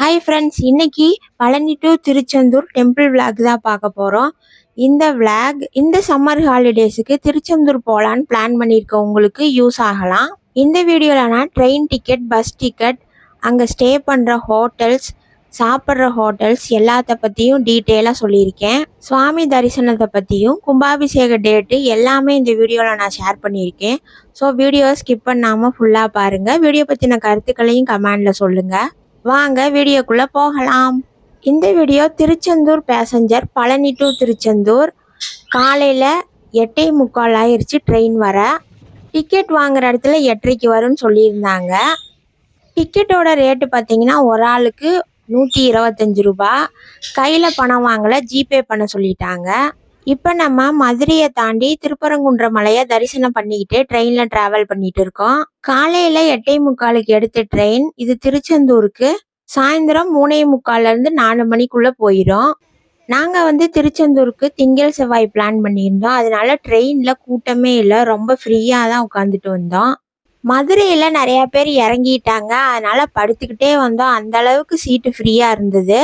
Hi friends இன்னைக்கு Palani to Tiruchendur temple vlog தான் பார்க்க போகிறோம் இந்த விளாக் இந்த சம்மர் ஹாலிடேஸுக்கு திருச்செந்தூர் போகலான்னு பிளான் பண்ணியிருக்க உங்களுக்கு யூஸ் ஆகலாம். இந்த வீடியோவில் நான் ட்ரெயின் டிக்கெட் பஸ் டிக்கெட் அங்கே ஸ்டே பண்ணுற ஹோட்டல்ஸ் சாப்பிட்ற ஹோட்டல்ஸ் எல்லாத்த பற்றியும் டீட்டெயிலாக சொல்லியிருக்கேன். சுவாமி தரிசனத்தை பற்றியும் கும்பாபிஷேக டேட்டு எல்லாமே இந்த வீடியோவில் நான் ஷேர் பண்ணியிருக்கேன். ஸோ வீடியோ ஸ்கிப் பண்ணாமல் ஃபுல்லாக பாருங்கள் வீடியோ பற்றின கருத்துக்களையும் கமெண்டில் சொல்லுங்கள் வாங்க வீடியோக்குள்ளே போகலாம். இந்த video Tiruchendur passenger Palani to Tiruchendur. காலையில் எட்டே முக்கால் ஆயிடுச்சு ட்ரெயின் வர. டிக்கெட் வாங்குற இடத்துல எட்டரைக்கு வரும்னு சொல்லியிருந்தாங்க. டிக்கெட்டோட ரேட்டு பார்த்தீங்கன்னா ஒரு ஆளுக்கு நூற்றி இருபத்தஞ்சி ரூபா கையில் பணம் வாங்கலை ஜிபே பண்ண சொல்லிட்டாங்க. இப்போ நம்ம மதுரையை தாண்டி திருப்பரங்குன்ற மலையை தரிசனம் பண்ணிக்கிட்டு ட்ரெயினில் ட்ராவல் பண்ணிட்டு இருக்கோம். காலையில் எட்டே முக்காலுக்கு எடுத்த ட்ரெயின் இது திருச்செந்தூருக்கு சாயந்தரம் மூணே முக்கால்லேருந்து நாலு மணிக்குள்ளே போயிடும் நாங்கள் வந்து திருச்செந்தூருக்கு திங்கள் செவ்வாய் பிளான் பண்ணியிருந்தோம். அதனால ட்ரெயினில் கூட்டமே இல்லை ரொம்ப ஃப்ரீயாக தான் உட்காந்துட்டு வந்தோம். மதுரையில் நிறையா பேர் இறங்கிட்டாங்க. அதனால் படுத்துக்கிட்டே வந்தோம். அந்த அளவுக்கு சீட்டு ஃப்ரீயாக இருந்தது.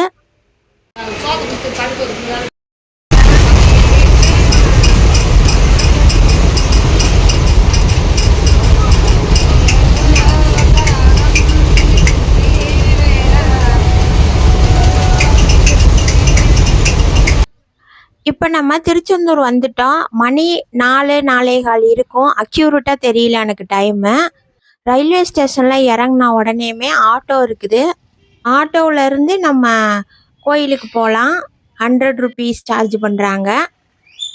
இப்போ நம்ம திருச்செந்தூர் வந்துட்டோம். மணி நாலு நாலே கால் இருக்கும். அக்யூரேட்டாக தெரியல எனக்கு டைமு ரயில்வே ஸ்டேஷனில் இறங்கின உடனேமே ஆட்டோ இருக்குது. ஆட்டோவிலேருந்து நம்ம கோயிலுக்கு போகலாம் ஹண்ட்ரட் ருபீஸ் சார்ஜ் பண்ணுறாங்க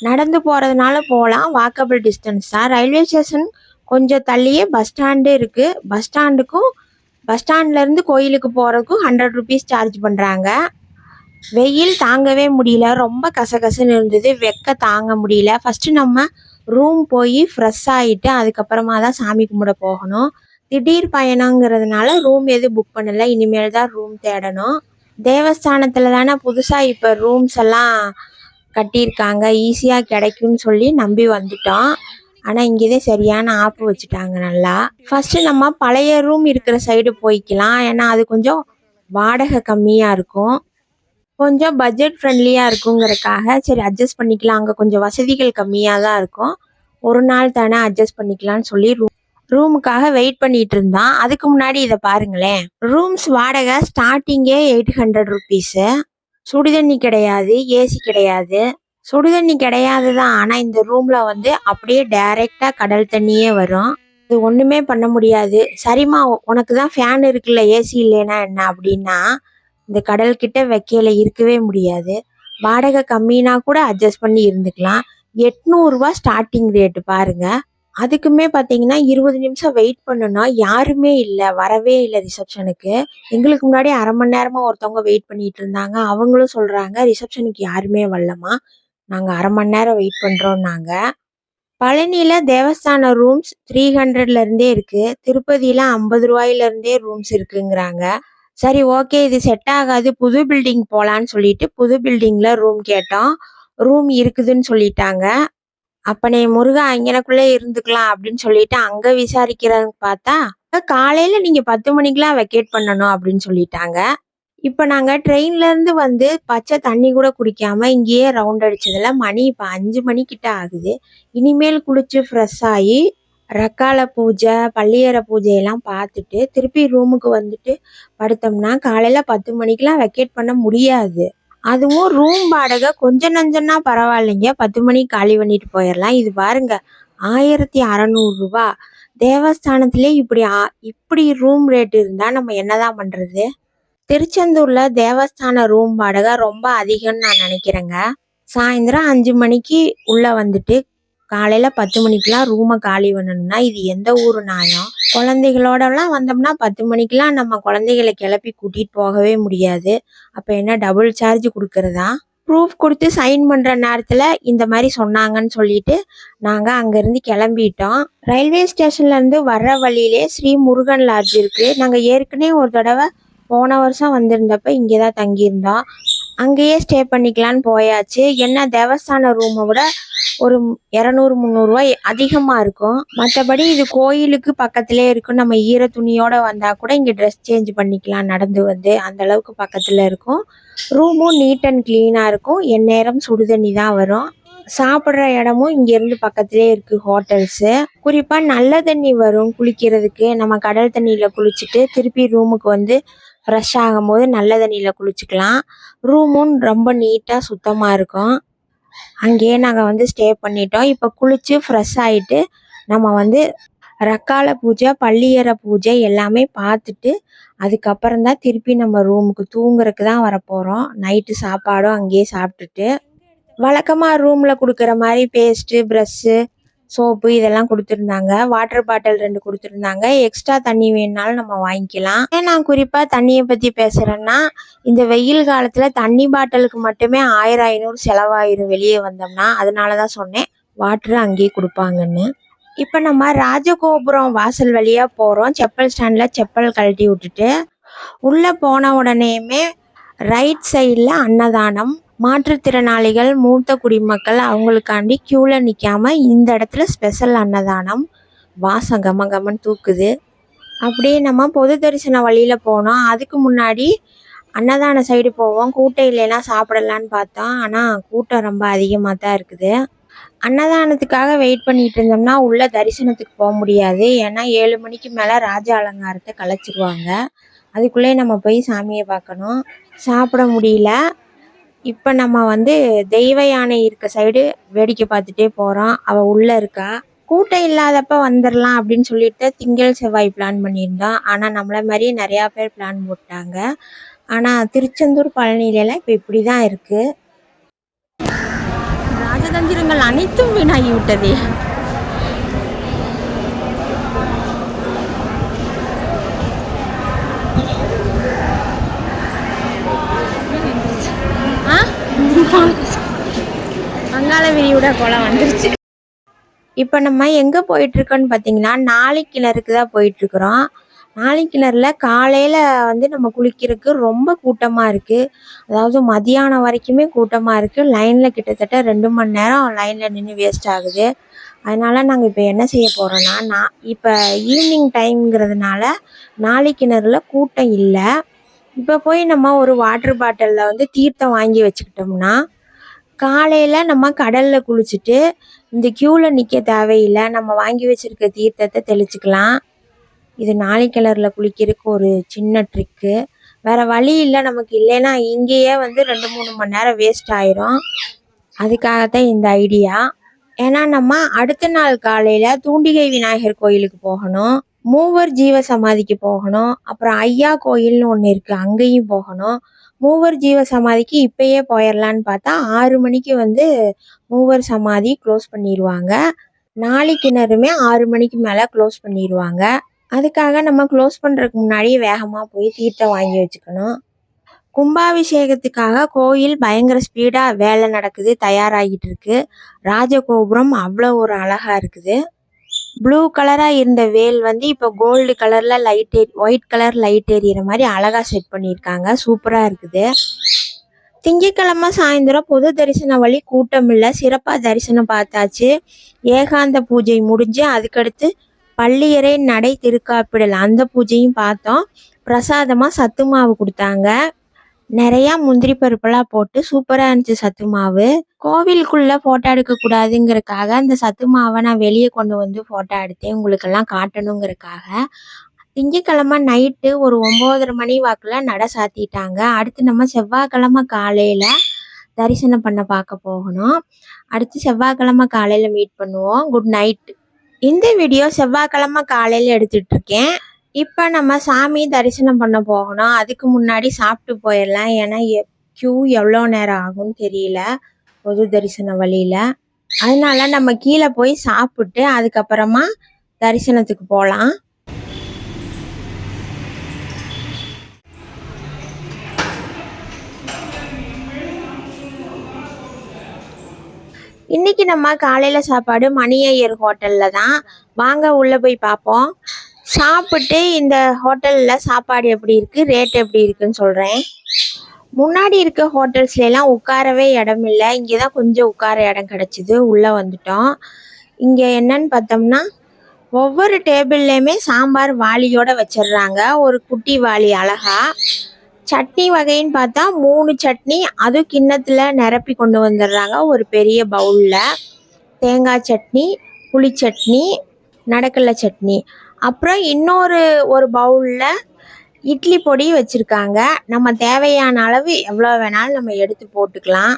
நடந்து போகிறதுனால போகலாம் வாக்கபிள் டிஸ்டன்ஸ் தான் ரயில்வே ஸ்டேஷன் கொஞ்சம் தள்ளியே பஸ் ஸ்டாண்டு இருக்குது பஸ் ஸ்டாண்டுக்கும் பஸ் ஸ்டாண்ட்லேருந்து கோயிலுக்கு போகிறதுக்கும் ஹண்ட்ரட் ருபீஸ் சார்ஜ் பண்ணுறாங்க வெயில் தாங்கவே முடியல. ரொம்ப கசகசன்னு இருந்தது. வெக்க தாங்க முடியல. ஃபஸ்ட்டு நம்ம ரூம் போய் ஃப்ரெஷ் ஆகிட்டு அதுக்கப்புறமா தான் சாமி கும்பிட போகணும். திடீர் பயணங்கிறதுனால ரூம் எதுவும் புக் பண்ணலை. இனிமேல் தான் ரூம் தேடணும். தேவஸ்தானத்தில் தானே புதுசாக இப்போ ரூம்ஸ் எல்லாம் கட்டியிருக்காங்க. ஈஸியாக கிடைக்கும்னு சொல்லி நம்பி வந்துட்டோம். ஆனால் இங்கேதே சரியான ஆப்பு வச்சுட்டாங்க நல்லா. ஃபஸ்ட்டு நம்ம பழைய ரூம் இருக்கிற சைடு போய்க்கலாம். ஏன்னா அது கொஞ்சம் வாடகை கம்மியாக இருக்கும். கொஞ்சம் பட்ஜெட் ஃப்ரெண்ட்லியாக இருக்குங்கிறக்காக சரி அட்ஜஸ்ட் பண்ணிக்கலாம். அங்கே கொஞ்சம் வசதிகள் கம்மியாக தான் இருக்கும். ஒரு நாள் தானே அட்ஜஸ்ட் பண்ணிக்கலாம்னு சொல்லி ரூம் ரூமுக்காக வெயிட் பண்ணிட்டு இருந்தான். அதுக்கு முன்னாடி இதை பாருங்களேன். ரூம்ஸ் வாடகை ஸ்டார்டிங்கே எயிட் ஹண்ட்ரட் ருபீஸு சுடுதண்ணி கிடையாது ஏசி கிடையாது. சுடுதண்ணி கிடையாது தான். ஆனால் இந்த ரூமில் வந்து அப்படியே டைரெக்டாக கடல் தண்ணியே வரும். இது ஒன்றுமே பண்ண முடியாது. சரிம்மா உனக்கு தான் ஃபேன் இருக்குல்ல ஏசி இல்லைன்னா என்ன அப்படின்னா இந்த கடல் கிட்ட வைக்கையில இருக்கவே முடியாது. வாடகை கம்மினா கூட அட்ஜஸ்ட் பண்ணி இருந்துக்கலாம். எட்நூறுரூவா ஸ்டார்டிங் ரேட்டு பாருங்க. அதுக்குமே பார்த்தீங்கன்னா இருபது நிமிஷம் வெயிட் பண்ணணும் யாருமே இல்லை வரவே இல்லை ரிசப்ஷனுக்கு எங்களுக்கு முன்னாடி அரை மணி நேரமாக ஒருத்தவங்க வெயிட் பண்ணிட்டு இருந்தாங்க. அவங்களும் சொல்கிறாங்க ரிசப்ஷனுக்கு யாருமே வரலமா நாங்கள் அரை மணி நேரம் வெயிட் பண்ணுறோம்னாங்க பழனியில் தேவஸ்தான ரூம்ஸ் த்ரீ ஹண்ட்ரட்லேருந்தே இருக்குது திருப்பதியில் ஐம்பது ரூபாயிலேருந்தே ரூம்ஸ் இருக்குங்கிறாங்க. சரி ஓகே இது செட் ஆகாது. புது பில்டிங் போகலான்னு சொல்லிட்டு புது பில்டிங்கில் ரூம் கேட்டோம். ரூம் இருக்குதுன்னு சொல்லிட்டாங்க. அப்பனே முருகா இங்கனக்குள்ளே இருந்துக்கலாம் அப்படின்னு சொல்லிட்டு அங்கே விசாரிக்கிறதுக்கு பார்த்தா காலையில் நீங்கள் பத்து மணிக்கெலாம் வெக்கேட் பண்ணணும் அப்படின்னு சொல்லிட்டாங்க. இப்போ நாங்கள் ட்ரெயின்லேருந்து வந்து பச்சை தண்ணி கூட குடிக்காமல் இங்கேயே ரவுண்ட் அடித்ததில் மணி இப்போ அஞ்சு மணிக்கிட்ட ஆகுது. இனிமேல் குளிச்சு ஃப்ரெஷ் ஆகி ரக்கால பூஜை பள்ளியற பூஜையெல்லாம் பார்த்துட்டு திருப்பி ரூமுக்கு வந்துட்டு படுத்தோம்னா காலையில் பத்து மணிக்கெலாம் வெக்கேட் பண்ண முடியாது. அதுவும் ரூம் வாடகை கொஞ்சம் நஞ்சம்னா பரவாயில்லைங்க. பத்து மணிக்கு காலி பண்ணிட்டு போயிடலாம் இது பாருங்க ஆயிரத்தி அறநூறுரூவா தேவஸ்தானத்திலே இப்படி ஆ- இப்படி ரூம் ரேட் இருந்தால் நம்ம என்னதான் பண்ணுறது திருச்செந்தூரில் தேவஸ்தான ரூம் வாடகை ரொம்ப அதிகம்னு நான் நினைக்கிறேங்க. சாயந்தரம் அஞ்சு மணிக்கு உள்ளே வந்துட்டு காலையில் பத்து மணிக்கெலாம் ரூமை காலி பண்ணணும்னா இது எந்த ஊர் நியாயம் குழந்தைகளோடலாம் வந்தோம்னா பத்து மணிக்கெலாம் நம்ம குழந்தைகளை கிளப்பி கூட்டிகிட்டு போகவே முடியாது. அப்போ என்ன டபுள் சார்ஜ் கொடுக்கறதா? ப்ரூஃப் கொடுத்து சைன் பண்ணுற நேரத்தில் இந்த மாதிரி சொன்னாங்கன்னு சொல்லிட்டு நாங்கள் அங்கேருந்து கிளம்பிட்டோம். ரயில்வே ஸ்டேஷன்லேருந்து வர்ற வழியிலே ஸ்ரீ முருகன் லாட்ஜ் இருக்குது நாங்கள் ஏற்கனவே ஒரு தடவை போன வருஷம் வந்திருந்தப்ப இங்கே தான் தங்கியிருந்தோம். அங்கேயே ஸ்டே பண்ணிக்கலான்னு போயாச்சு. என்ன தேவஸ்தான ரூமை விட ஒரு இரநூறு முந்நூறுரூவா அதிகமாக இருக்கும். மற்றபடி இது கோயிலுக்கு பக்கத்திலே இருக்கும். நம்ம ஈர துணியோடு வந்தால் கூட இங்கே ட்ரெஸ் சேஞ்ச் பண்ணிக்கலாம். நடந்து வந்து அந்த அளவுக்கு பக்கத்தில் இருக்கும். ரூமும் நீட் அண்ட் க்ளீனாக இருக்கும். எந்நேரம் சுடுதண்ணி தான் வரும். சாப்பிட்ற இடமும் இங்கேருந்து பக்கத்திலே இருக்குது ஹோட்டல்ஸு குறிப்பாக நல்ல தண்ணி வரும் குளிக்கிறதுக்கு. நம்ம கடல் தண்ணியில் குளிச்சுட்டு திருப்பி ரூமுக்கு வந்து ஃப்ரெஷ் ஆகும்போது நல்ல தண்ணியில் குளிச்சுக்கலாம். ரூமும் ரொம்ப நீட்டாக சுத்தமாக இருக்கும். அங்கேயே நாங்கள் வந்து ஸ்டே பண்ணிட்டோம். இப்போ குளித்து ஃப்ரெஷ் ஆகிட்டு நம்ம வந்து ரக்கால பூஜை பள்ளியற பூஜை எல்லாமே பார்த்துட்டு அதுக்கப்புறம் தான் திருப்பி நம்ம ரூமுக்கு தூங்குறதுக்கு தான் வரப்போகிறோம் நைட்டு சாப்பாடும் அங்கேயே சாப்பிட்டுட்டு. வழக்கமாக ரூமில் கொடுக்குற மாதிரி பேஸ்ட்டு ப்ரெஷ்ஷு சோப்பு இதெல்லாம் கொடுத்துருந்தாங்க. வாட்டர் பாட்டில் ரெண்டு கொடுத்துருந்தாங்க. எக்ஸ்ட்ரா தண்ணி வேணுனாலும் நம்ம வாங்கிக்கலாம். ஏன் நான் குறிப்பாக தண்ணியை பற்றி பேசுகிறேன்னா இந்த வெயில் காலத்தில் தண்ணி பாட்டிலுக்கு மட்டுமே ஆயிரம் ஐநூறு செலவாயிரும் வெளியே வந்தோம்னா அதனால தான் சொன்னேன் வாட்ரு அங்கேயே கொடுப்பாங்கன்னு. இப்போ நம்ம ராஜகோபுரம் வாசல் வழியாக போகிறோம் செப்பல் ஸ்டாண்டில் செப்பல் கழட்டி விட்டுட்டு உள்ளே போன உடனேயுமே ரைட் சைடில் அன்னதானம் மாற்றுத்திறனாளிகள் மூத்த குடிமக்கள் அவங்களுக்காண்டி க்யூவில் நிற்காம இந்த இடத்துல ஸ்பெஷல் அன்னதானம் வாசம் கம கமன்னு தூக்குது. அப்படியே நம்ம பொது தரிசன வழியில் போனோம் அதுக்கு முன்னாடி அன்னதான சைடு போவோம். கூட்டம் இல்லைன்னா சாப்பிடலான்னு பார்த்தோம். ஆனால் கூட்டம் ரொம்ப அதிகமாக தான் இருக்குது. அன்னதானத்துக்காக வெயிட் பண்ணிட்டு இருந்தோம்னா உள்ள தரிசனத்துக்கு போக முடியாது. ஏன்னா ஏழு மணிக்கு மேலே ராஜ அலங்காரத்தை கலைச்சிருவாங்க. அதுக்குள்ளே நம்ம போய் சாமியை பார்க்கணும். சாப்பிட முடியல. இப்போ நம்ம வந்து தெய்வ யானை இருக்க சைடு வேடிக்கை பார்த்துட்டே போகிறோம் அவள் உள்ளே இருக்கா. கூட்டம் இல்லாதப்ப வந்துடலாம் அப்படின்னு சொல்லிட்டு திங்கள் செவ்வாய் பிளான் பண்ணியிருந்தோம். ஆனால் நம்மளை மாதிரியே நிறையா பேர் பிளான் போட்டாங்க. ஆனால் திருச்செந்தூர் பழனியிலலாம் இப்போ இப்படி தான் இருக்குது ராஜதந்திரங்கள் அனைத்தும் வீணாகி விட்டதே ஆ வங்காள விரிகுடா குளம் வந்துருச்சு. இப்போ நம்ம எங்கே போயிட்டுருக்கோன்னு பார்த்தீங்கன்னா நாளை கிணறுக்கு தான் போயிட்டுருக்குறோம். நாளை கிணறுல காலையில் வந்து நம்ம குளிக்கிறதுக்கு ரொம்ப கூட்டமாக இருக்குது அதாவது மதியானம் வரைக்குமே கூட்டமாக இருக்குது லைனில் கிட்டத்தட்ட ரெண்டு மணி நேரம் லைனில் நின்று வேஸ்ட் ஆகுது. அதனால் நாங்கள் இப்போ என்ன செய்ய போகிறோன்னா நான் இப்போ ஈவினிங் டைம்ங்கிறதுனால நாளை கிணறுல கூட்டம் இல்லை. இப்போ போய் நம்ம ஒரு வாட்டர் பாட்டிலில் வந்து தீர்த்தம் வாங்கி வச்சுக்கிட்டோம்னா காலையில் நம்ம கடலில் குளிச்சுட்டு இந்த க்யூவில் நிற்க தேவையில்லை நம்ம வாங்கி வச்சுருக்க தீர்த்தத்தை தெளிச்சுக்கலாம். இது நாளை கிளரில் குளிக்கிறதுக்கு ஒரு சின்ன ட்ரிக்கு வேறு வழி இல்லை நமக்கு இல்லைன்னா இங்கேயே வந்து ரெண்டு மூணு மணி நேரம் வேஸ்ட் ஆயிரும். அதுக்காகத்தான் இந்த ஐடியா ஏன்னா நம்ம அடுத்த நாள் காலையில் தூண்டிகை விநாயகர் கோயிலுக்கு போகணும். மூவர் ஜீவ சமாதிக்கு போகணும். அப்புறம் ஐயா கோயில்னு ஒன்று இருக்குது அங்கேயும் போகணும். மூவர் ஜீவ சமாதிக்கு இப்பயே போயிடலான்னு பார்த்தா ஆறு மணிக்கு வந்து மூவர் சமாதி க்ளோஸ் பண்ணிடுவாங்க நாளை கிணறுமே ஆறு மணிக்கு மேலே க்ளோஸ் பண்ணிடுவாங்க அதுக்காக நம்ம க்ளோஸ் பண்ணுறதுக்கு முன்னாடியே வேகமாக போய் தீர்த்தம் வாங்கி வச்சுக்கணும். கும்பாபிஷேகத்துக்காக கோயில் பயங்கர ஸ்பீடாக வேலை நடக்குது தயாராகிட்டு இருக்கு. ராஜகோபுரம் அவ்வளோ ஒரு அழகாக இருக்குது. ப்ளூ கலராக இருந்த வேல் வந்து இப்போ கோல்டு கலரில் light a white colour light எரியிற மாதிரி அழகாக செட் பண்ணியிருக்காங்க. சூப்பராக இருக்குது. திங்கட்கிழமை சாயந்தரம் பொது தரிசன வழி கூட்டம் இல்லை. சிறப்பாக தரிசனம் பார்த்தாச்சு. ஏகாந்த பூஜை முடிஞ்சு அதுக்கடுத்து பள்ளியறை நடை திருக்காப்பிடல் அந்த பூஜையும் பார்த்தோம். பிரசாதமாக சத்து மாவு கொடுத்தாங்க. நிறையா முந்திரி பருப்பெல்லாம் போட்டு சூப்பராக இருந்துச்சு சத்து மாவு. கோவிலுக்குள்ளே ஃபோட்டோ எடுக்கக்கூடாதுங்கிறக்காக அந்த சத்து மாவை நான் வெளியே கொண்டு வந்து ஃபோட்டோ எடுத்தேன். உங்களுக்கெல்லாம் காட்டணுங்கிறக்காக திங்கக்கிழமை நைட்டு ஒரு ஒம்போதரை மணி வாக்கில் நட சாத்திட்டாங்க. அடுத்து நம்ம செவ்வாய்க்கிழமை காலையில் தரிசனம் பண்ண பார்க்க போகணும். அடுத்து செவ்வாய்க்கிழமை காலையில் மீட் பண்ணுவோம். குட் நைட் இந்த வீடியோ செவ்வாய்க்கிழமை காலையில் எடுத்துட்ருக்கேன் இப்போ நம்ம சாமி தரிசனம் பண்ண போகணும். அதுக்கு முன்னாடி சாப்பிட்டு போயிடலாம். ஏன்னா க்யூ எவ்வளோ நேரம் ஆகும்னு தெரியல. பொது தரிசன வழியில். அதனால நம்ம கீழே போய் சாப்பிட்டு அதுக்கப்புறமா தரிசனத்துக்கு போகலாம். இன்னைக்கு நம்ம காலையில் சாப்பாடு மணி ஐயர் ஹோட்டலில் தான். வாங்க உள்ளே போய் பார்ப்போம். சாப்பிட்டு இந்த ஹோட்டலில் சாப்பாடு எப்படி இருக்குது ரேட் எப்படி இருக்குன்னு சொல்கிறேன் முன்னாடி இருக்க ஹோட்டல்ஸ்லாம் உட்காரவே இடம் இல்லை. இங்கே தான் கொஞ்சம் உட்கார இடம் கிடச்சிது. உள்ளே வந்துட்டோம். இங்கே என்னன்னு பார்த்தோம்னா ஒவ்வொரு டேபிள்லேயுமே சாம்பார் வாளியோடு வச்சிடுறாங்க. ஒரு குட்டி வாளி அழகா. சட்னி வகைன்னு பார்த்தா மூணு சட்னி அதுவும் கிண்ணத்தில் நிரப்பி கொண்டு வந்துடுறாங்க. ஒரு பெரிய பவுலில் தேங்காய் சட்னி புளி சட்னி நடக்கலை சட்னி. அப்புறம் இன்னொரு ஒரு பவுலில் இட்லி பொடி வச்சுருக்காங்க. நம்ம தேவையான அளவு எவ்வளோ வேணாலும் நம்ம எடுத்து போட்டுக்கலாம்.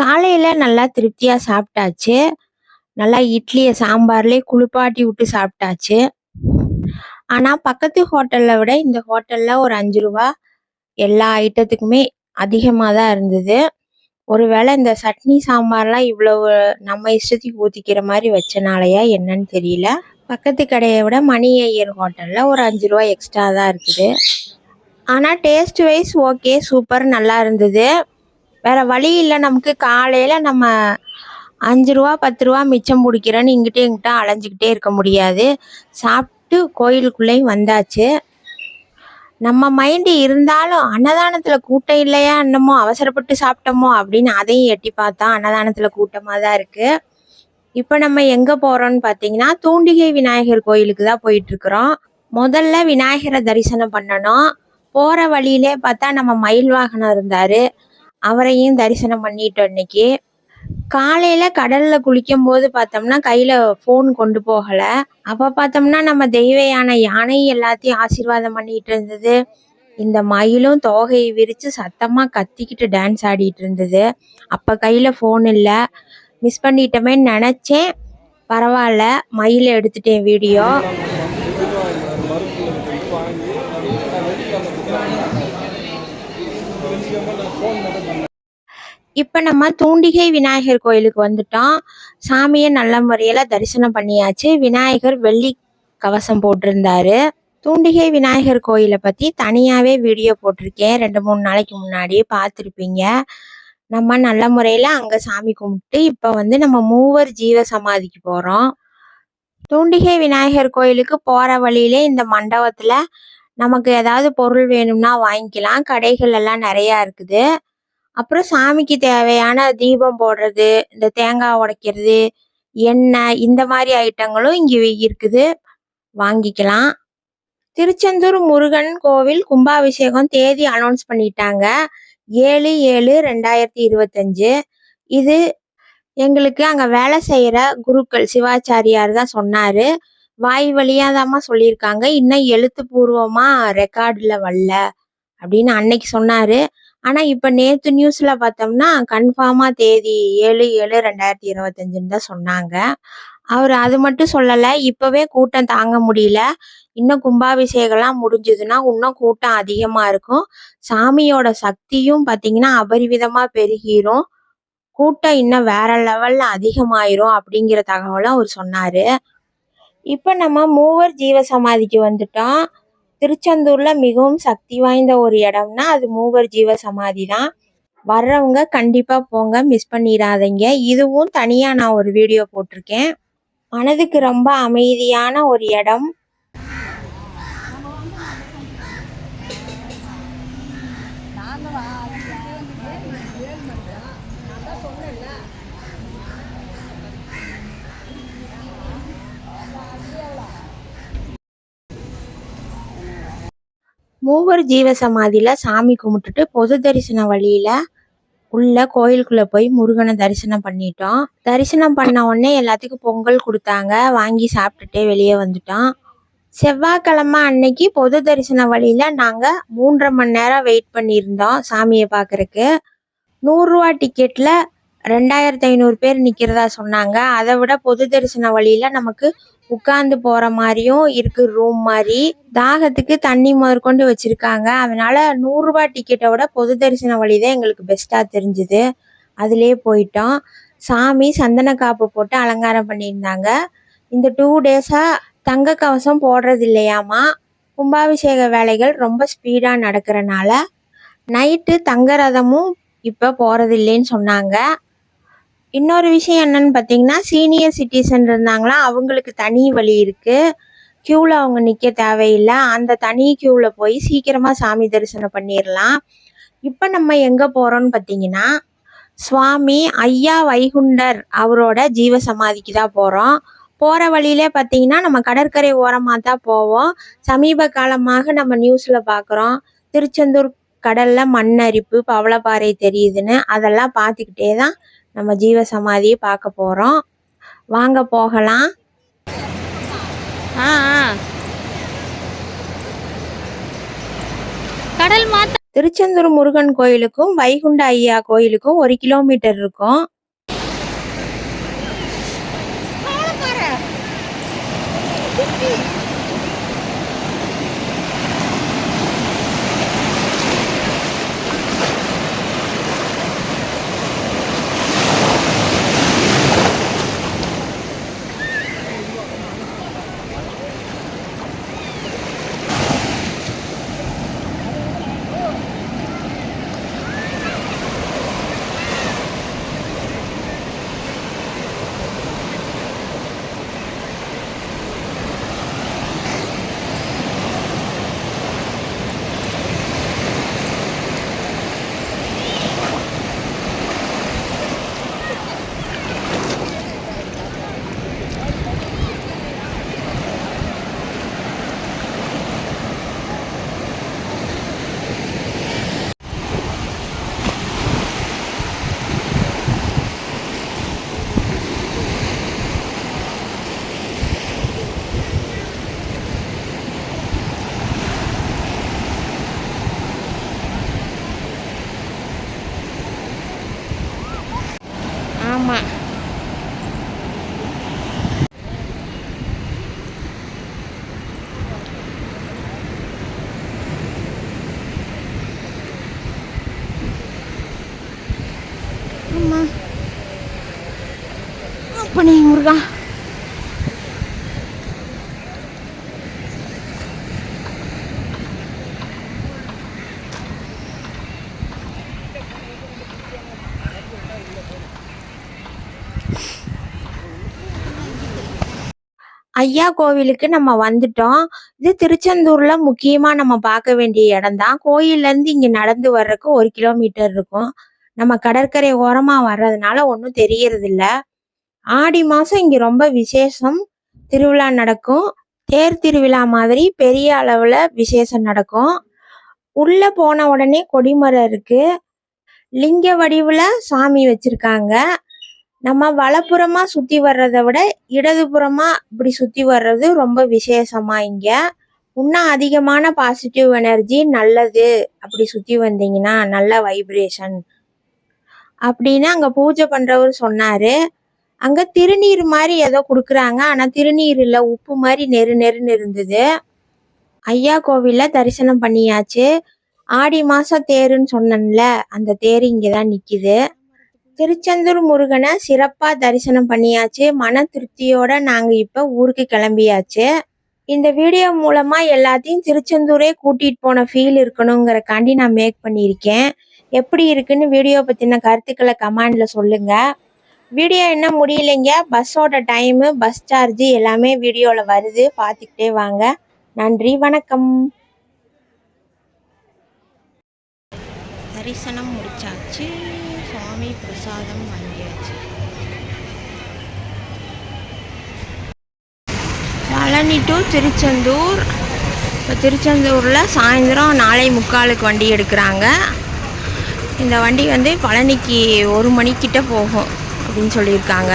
காலையில் நல்லா திருப்தியாக சாப்பிட்டாச்சு. நல்லா இட்லியை சாம்பார்லேயே குளிப்பாட்டி விட்டு சாப்பிட்டாச்சு. ஆனால் பக்கத்து ஹோட்டலில் விட இந்த ஹோட்டலில் ஒரு அஞ்சு ரூபா எல்லா ஐட்டத்துக்குமே அதிகமாக தான் இருந்தது. ஒருவேளை இந்த சட்னி சாம்பார்லாம் இவ்வளவு நம்ம இஷ்டத்துக்கு ஊற்றிக்கிற மாதிரி வச்சனாலயா என்னன்னு தெரியல. பக்கத்து கடையை விட மணி ஐயர் ஹோட்டலில் ஒரு அஞ்சு ரூபா எக்ஸ்ட்ரா தான் இருக்குது. ஆனால் டேஸ்ட் வைஸ் ஓகே சூப்பர் நல்லா இருந்தது. வேற வழி இல்லை நமக்கு காலையில் நம்ம அஞ்சு ரூபா பத்து ரூபா மிச்சம் பிடிக்கிறேன்னு இங்கிட்டே இங்கிட்ட அலைஞ்சிக்கிட்டே இருக்க முடியாது. சாப்பிட்டு கோயிலுக்குள்ளேயும் வந்தாச்சு. நம்ம மைண்டு இருந்தாலும் அன்னதானத்தில் கூட்டம் இல்லையா என்னமோ அவசரப்பட்டு சாப்பிட்டோமோ அப்படின்னு அதையும் எட்டி பார்த்தா அன்னதானத்தில் கூட்டமாக தான் இருக்குது இப்போ நம்ம எங்கே போகிறோம்னு பார்த்தீங்கன்னா தூண்டிகை விநாயகர் கோயிலுக்கு தான் போயிட்டுருக்குறோம். முதல்ல விநாயகரை தரிசனம் பண்ணணும். போகிற வழியிலே பார்த்தா நம்ம மயில் வாகனம் இருந்தார். அவரையும் தரிசனம் பண்ணிட்டோம் இன்னைக்கு. காலையில் கடலில் குளிக்கும் போது பார்த்தோம்னா கையில் ஃபோன் கொண்டு போகலை. அப்போ பார்த்தோம்னா நம்ம தெய்வ யானை யானை எல்லாத்தையும் ஆசீர்வாதம் பண்ணிட்டு இருந்தது. இந்த மயிலும் தோகையை விரித்து சத்தமாக கத்திக்கிட்டு டான்ஸ் ஆடிட்டு இருந்தது. அப்போ கையில் ஃபோன் இல்லை. மிஸ் பண்ணிட்டோமேன்னு நினச்சேன். பரவாயில்ல மயிலை எடுத்துட்டேன் வீடியோ. இப்போ நம்ம தூண்டிகை விநாயகர் கோயிலுக்கு வந்துட்டோம். சாமியை நல்ல முறையில் தரிசனம் பண்ணியாச்சு. விநாயகர் வெள்ளி கவசம் போட்டிருந்தாரு. தூண்டிகை விநாயகர் கோயிலை பற்றி தனியாகவே வீடியோ போட்டிருக்கேன். ரெண்டு மூணு நாளைக்கு முன்னாடி பார்த்துருப்பீங்க. நம்ம நல்ல முறையில் அங்கே சாமி கும்பிட்டு இப்போ வந்து நம்ம மூவர் ஜீவ சமாதிக்கு போகிறோம் தூண்டிகை விநாயகர் கோயிலுக்கு போகிற வழியிலே இந்த மண்டபத்தில் நமக்கு ஏதாவது பொருள் வேணும்னா வாங்கிக்கலாம். கடைகள் எல்லாம் நிறையா இருக்குது. அப்புறம் சாமிக்கு தேவையான தீபம் போடுறது இந்த தேங்காய் உடைக்கிறது எண்ணெய் இந்த மாதிரி ஐட்டங்களும் இங்கே இருக்குது. வாங்கிக்கலாம். திருச்செந்தூர் முருகன் கோவில் கும்பாபிஷேகம் தேதி அனௌன்ஸ் பண்ணிட்டாங்க. ஏழு ஏழு ரெண்டாயிரத்தி இருபத்தஞ்சு. இது எங்களுக்கு அங்கே வேலை செய்கிற குருக்கள் சிவாச்சாரியார் தான் சொன்னார். வாய் வழியாக தாம்மா சொல்லியிருக்காங்க. இன்னும் எழுத்துப்பூர்வமாக ரெக்கார்டில் வரல அப்படின்னு அன்னைக்கு சொன்னார். ஆனால் இப்போ நேற்று நியூஸில் பார்த்தோம்னா கன்ஃபார்மாக தேதி ஏழு ஏழு ரெண்டாயிரத்தி இருபத்தஞ்சுன்னு தான் சொன்னாங்க. அவர் அது மட்டும் சொல்லலை இப்போவே கூட்டம் தாங்க முடியல. இன்னும் கும்பாபிஷேகம்லாம் முடிஞ்சதுன்னா இன்னும் கூட்டம் அதிகமாக இருக்கும். சாமியோட சக்தியும் பார்த்தீங்கன்னா அபரிவிதமாக பெருகிரும். கூட்டம் இன்னும் வேற லெவலில் அதிகமாயிரும் அப்படிங்கிற தகவலை அவர் சொன்னார். இப்போ நம்ம மூவர் ஜீவ சமாதிக்கு வந்துட்டோம். திருச்செந்தூரில் மிகவும் சக்தி வாய்ந்த ஒரு இடம்னா அது மூவர் ஜீவ சமாதி தான். வர்றவங்க கண்டிப்பாக போங்க மிஸ் பண்ணிடாதீங்க. இதுவும் தனியாக நான் ஒரு வீடியோ போட்டிருக்கேன். மனதுக்கு ரொம்ப அமைதியான ஒரு இடம். மூவர் ஜீவ சமாதியில சாமி கும்பிட்டுட்டு பொது தரிசன வழியில உள்ள கோயிலுக்குள்ள போய் முருகனை தரிசனம் பண்ணிட்டோம் தரிசனம் பண்ண உடனே எல்லாத்துக்கும் பொங்கல் கொடுத்தாங்க. வாங்கி சாப்பிட்டுட்டே வெளியே வந்துட்டோம் செவ்வாய்க்கிழமை அன்னைக்கு பொது தரிசன வழியில நாங்க மூன்றரை மணி நேரம் வெயிட் பண்ணியிருந்தோம் சாமியை பார்க்கறக்கு நூறுரூவா டிக்கெட்ல ரெண்டாயிரத்தி ஐநூறு பேர் நிற்கிறதா சொன்னாங்க. அதை விட பொது தரிசன வழியில நமக்கு உட்கார்ந்து போற மாதிரியும் இருக்கு ரூம் மாதிரி. தாகத்துக்கு தண்ணி முதற்கொண்டு வச்சிருக்காங்க. அதனால நூறுரூபா டிக்கெட்டை விட பொது தரிசன வழி தான் எங்களுக்கு பெஸ்டா தெரிஞ்சுது. அதுலயே போயிட்டோம். சாமி சந்தன காப்பு போட்டு அலங்காரம் பண்ணியிருந்தாங்க. இந்த டூ டேஸா தங்க கவசம் போடுறது இல்லையாமா? கும்பாபிஷேக வேலைகள் ரொம்ப ஸ்பீடா நடக்கிறனால நைட்டு தங்க ரதமும் இப்போ போறது இல்லைன்னு சொன்னாங்க. இன்னொரு விஷயம் என்னன்னு பார்த்தீங்கன்னா சீனியர் சிட்டிசன் இருந்தாங்களா அவங்களுக்கு தனி வழி இருக்குது க்யூவில் அவங்க நிற்க தேவையில்லை. அந்த தனி க்யூவில் போய் சீக்கிரமாக சாமி தரிசனம் பண்ணிடலாம் இப்போ நம்ம எங்கே போகிறோம்னு பார்த்தீங்கன்னா சுவாமி ஐயா வைகுண்டர் அவரோட ஜீவ சமாதிக்கு தான் போகிறோம் போகிற வழியிலே பார்த்தீங்கன்னா நம்ம கடற்கரை ஓரமாக தான் போவோம். சமீப காலமாக நம்ம நியூஸில் பார்க்குறோம் திருச்செந்தூர் கடலில் மண் அரிப்பு பவளப்பாறை தெரியுதுன்னு அதெல்லாம் பார்த்துக்கிட்டே தான் நம்ம ஜீவ சமாதியை பார்க்க போகிறோம் வாங்க போகலாம். ஆ ஆ. கடல் மாத்த திருச்செந்தூர் முருகன் கோயிலுக்கும் வைகுண்ட ஐயா கோயிலுக்கும் ஒரு கிலோமீட்டர் இருக்கும். 妈妈 ஐயா கோவிலுக்கு நம்ம வந்துட்டோம். இது திருச்செந்தூர்ல முக்கியமா நம்ம பார்க்க வேண்டிய இடம் தான். கோயில்ல இருந்து இங்க நடந்து வர்றதுக்கு ஒரு கிலோமீட்டர் இருக்கும். நம்ம கடற்கரை ஓரமா வர்றதுனால ஒன்றும் தெரியறது இல்ல ஆடி மாசம் இங்க ரொம்ப விசேஷம். திருவிழா நடக்கும். தேர் திருவிழா மாதிரி பெரிய அளவுல விசேஷம் நடக்கும். உள்ள போன உடனே கொடிமரம் இருக்கு. லிங்க வடிவுல சாமி வச்சிருக்காங்க. நம்ம வலப்புறமா சுத்தி வர்றதை விட இடதுபுறமா இப்படி சுத்தி வர்றது ரொம்ப விசேஷமா இங்க. இன்னும் அதிகமான பாசிட்டிவ் எனர்ஜி நல்லது. அப்படி சுத்தி வந்தீங்கன்னா நல்ல வைப்ரேஷன் அப்படின்னு அங்க பூஜை பண்றவர் சொன்னாரு. அங்க திருநீர் மாதிரி ஏதோ கொடுக்குறாங்க. ஆனா திருநீர் இல்ல. உப்பு மாதிரி நெரு நெருன்னு இருந்தது. ஐயா கோவில்ல தரிசனம் பண்ணியாச்சு. ஆடி மாசம் தேருன்னு சொன்னேன்ல. அந்த தேர் இங்கதான் நிக்குது. திருச்செந்தூர் முருகனை சிறப்பாக தரிசனம் பண்ணியாச்சு. மன திருப்தியோட நாங்கள் இப்போ ஊருக்கு கிளம்பியாச்சு. இந்த வீடியோ மூலமாக எல்லாத்தையும் திருச்செந்தூரே கூட்டிகிட்டு போன ஃபீல் இருக்கணுங்கிறக்காண்டி நான் மேக் பண்ணியிருக்கேன். எப்படி இருக்குன்னு வீடியோ பற்றின கருத்துக்களை கமெண்டில் சொல்லுங்கள் வீடியோ என்ன முடியலைங்க? பஸ்ஸோட டைமு பஸ் சார்ஜு எல்லாமே வீடியோவில் வருது. பார்த்துக்கிட்டே வாங்க. நன்றி வணக்கம். தரிசனம் முடிச்சாச்சு. பிரசாதம் வாங்கியாச்சு. பழனி டு திருச்செந்தூர். இப்போ திருச்செந்தூரில் சாயந்தரம் நாளை முக்காலுக்கு வண்டி எடுக்கிறாங்க. இந்த வண்டி வந்து பழனிக்கு ஒரு மணிக்கிட்ட போகும் அப்படின்னு சொல்லியிருக்காங்க.